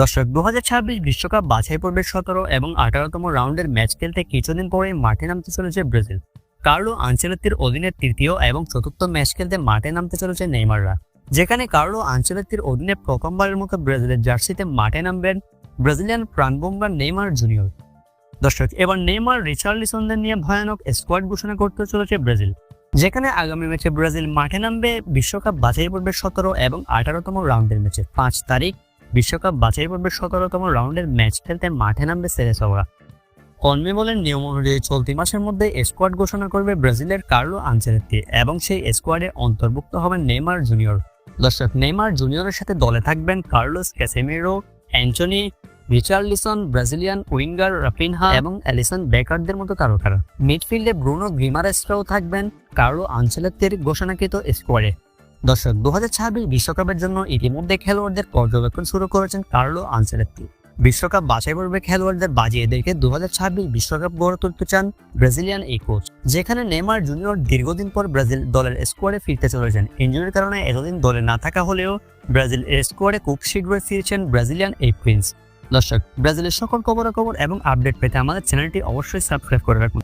দর্শক দু হাজার বিশ্বকাপ বাছাই পর্বের সতেরো এবং আঠারোতম রাউন্ডের ম্যাচ খেলতে কিছুদিন পরেই মাঠে নামতে চলেছে ব্রাজিল। কার্লো আঞ্চেলত্তির অধীনে তৃতীয় এবং চতুর্থ ম্যাচ খেলতে মাঠে নামতে চলেছে নেইমাররা। যেখানে কার্লো আঞ্চেলত্তির অধীনে প্রথমবারের মতো ব্রাজিলের জার্সিতে মাঠে নামবেন ব্রাজিলিয়ান প্রাণবোম্বার নেইমার জুনিয়র। দর্শক, এবার নেইমার রিচার্ড রিচার্লিসনদের নিয়ে ভয়ানক স্কোয়াড ঘোষণা করতে চলেছে ব্রাজিল। যেখানে আগামী ম্যাচে ব্রাজিল মাঠে নামবে বিশ্বকাপ বাছাই পর্বের সতেরো এবং আঠারোতম রাউন্ডের ম্যাচে। পাঁচ তারিখ বিশ্বকাপ বাছাই পর্বের সতেরোতম রাউন্ডের ম্যাচ খেলতে মাঠে নামবে সেরেসোরা কনমেবলের নিয়ম অনুযায়ী চলতি মাসের মধ্যে স্কোয়াড ঘোষণা করবে ব্রাজিলের কার্লো আনচেলেত্তি এবং সেই স্কোয়াডে অন্তর্ভুক্ত হবেন নেইমার জুনিয়র। দর্শক, নেইমার জুনিয়রের সাথে দলে থাকবেন Carlos Casemiro, Antony Richarlison, Brazilian winger Raphinha এবং অ্যালিসন বেকারদের মতো তারকারা। মিডফিল্ডে ব্রুনো গ্রিমারেসরাও থাকবেন কার্লো আনচেলেত্তির ঘোষণাকৃত স্কোয়াডে। দর্শক দু হাজার বিশ্বকাপের জন্য ইতিমধ্যে খেলোয়াড়দের পর্যবেক্ষণ শুরু করেছেন কার্লো আনসেলেত্তি। বিশ্বকাপ বাছাই পর্বে খেলোয়াড়দের বাজিয়ে দেখে দু বিশ্বকাপ গড়ে তুলতে চান ব্রাজিলিয়ান এই কোচ, যেখানে নেমার জুনিয়র দীর্ঘদিন পর ব্রাজিল দলের স্কোয়াডে ফিরতে চলেছেন। ইঞ্জুরির কারণে এতদিন দলে না থাকা হলেও ব্রাজিল স্কোয়াডে খুব শীঘ্রই ফিরছেন ব্রাজিলিয়ান এই প্রিন্স। দর্শক, ব্রাজিলের সকল খবরাখবর এবং আপডেট পেতে আমাদের চ্যানেলটি অবশ্যই সাবস্ক্রাইব করে রাখুন।